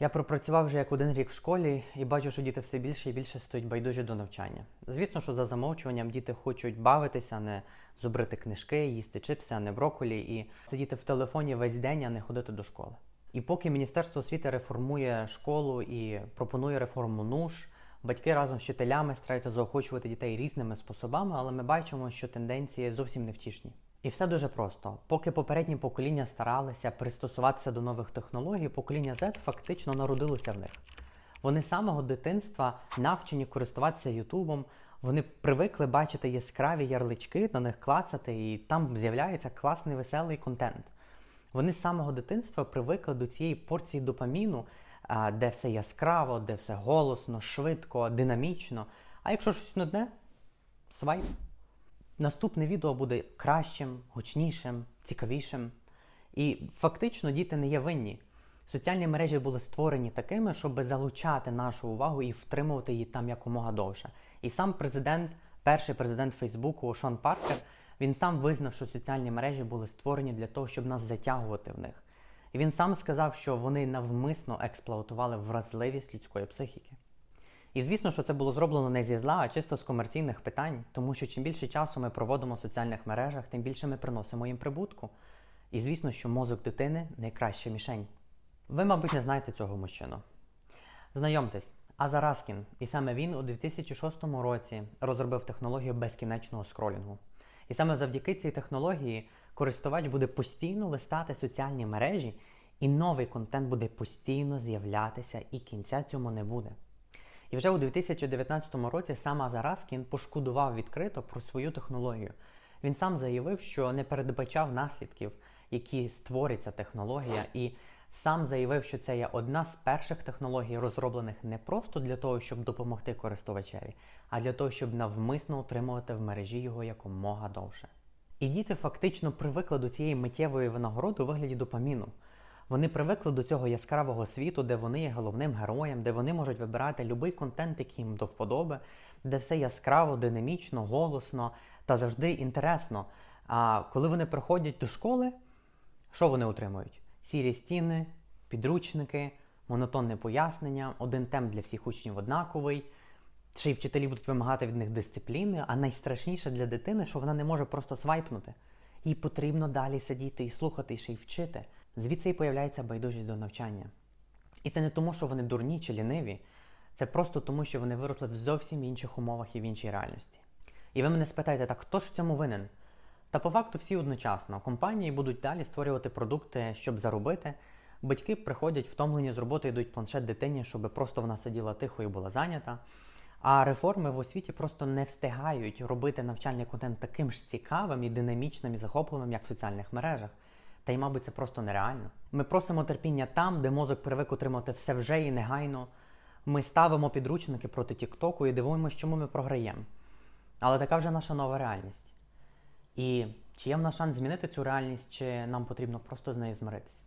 Я пропрацював вже як один рік в школі і бачу, що діти все більше і більше стоять байдужі до навчання. Звісно, що за замовчуванням діти хочуть бавитися, а не зубрити книжки, їсти чипси, а не броколі, і сидіти в телефоні весь день, а не ходити до школи. І поки Міністерство освіти реформує школу і пропонує реформу НУШ, батьки разом з вчителями стараються заохочувати дітей різними способами, але ми бачимо, що тенденції зовсім не втішні. І все дуже просто. Поки попередні покоління старалися пристосуватися до нових технологій, покоління Z фактично народилося в них. Вони з самого дитинства навчені користуватися Ютубом, вони привикли бачити яскраві ярлички, на них клацати, і там з'являється класний веселий контент. Вони з самого дитинства привикли до цієї порції допаміну, де все яскраво, де все голосно, швидко, динамічно. А якщо щось нудне, свайп. Наступне відео буде кращим, гучнішим, цікавішим. І фактично діти не є винні. Соціальні мережі були створені такими, щоб залучати нашу увагу і втримувати її там якомога довше. І сам президент, перший президент Фейсбуку Шон Паркер, він сам визнав, що соціальні мережі були створені для того, щоб нас затягувати в них. І він сам сказав, що вони навмисно експлуатували вразливість людської психіки. І звісно, що це було зроблено не зі зла, а чисто з комерційних питань, тому що чим більше часу ми проводимо в соціальних мережах, тим більше ми приносимо їм прибутку. І звісно, що мозок дитини найкраща мішень. Ви, мабуть, не знаєте цього мужчину. Знайомтесь, Аза Раскін, і саме він у 2006 році розробив технологію безкінечного скролінгу. І саме завдяки цій технології користувач буде постійно листати соціальні мережі, і новий контент буде постійно з'являтися, і кінця цьому не буде. І вже у 2019 році сам Азараскін пошкодував відкрито про свою технологію. Він сам заявив, що не передбачав наслідків, які створить ця технологія, і сам заявив, що це є одна з перших технологій, розроблених не просто для того, щоб допомогти користувачеві, а для того, щоб навмисно утримувати в мережі його якомога довше. І діти фактично привикли до цієї миттєвої винагороди у вигляді допаміну. Вони привикли до цього яскравого світу, де вони є головним героєм, де вони можуть вибирати будь-який контент, який їм до вподоби, де все яскраво, динамічно, голосно та завжди інтересно. А коли вони приходять до школи, що вони отримують? Сірі стіни, підручники, монотонне пояснення, один тем для всіх учнів однаковий. Й вчителі будуть вимагати від них дисципліни, а найстрашніше для дитини, що вона не може просто свайпнути. Їй потрібно далі сидіти і слухати, ще й вчити. Звідси і появляється байдужість до навчання. І це не тому, що вони дурні чи ліниві, це просто тому, що вони виросли в зовсім інших умовах і в іншій реальності. І ви мене спитаєте, так хто ж в цьому винен? Та по факту всі одночасно. Компанії будуть далі створювати продукти, щоб заробити. Батьки приходять втомлені з роботи, йдуть планшет дитині, щоб просто вона сиділа тихо і була зайнята. А реформи в освіті просто не встигають робити навчальний контент таким ж цікавим і динамічним і захопливим, як в соціальних мережах. Та й, мабуть, це просто нереально. Ми просимо терпіння там, де мозок привик отримати все вже і негайно. Ми ставимо підручники проти Тіктоку і дивуємося, чому ми програємо. Але така вже наша нова реальність. І чи є в нас шанс змінити цю реальність, чи нам потрібно просто з нею змиритися?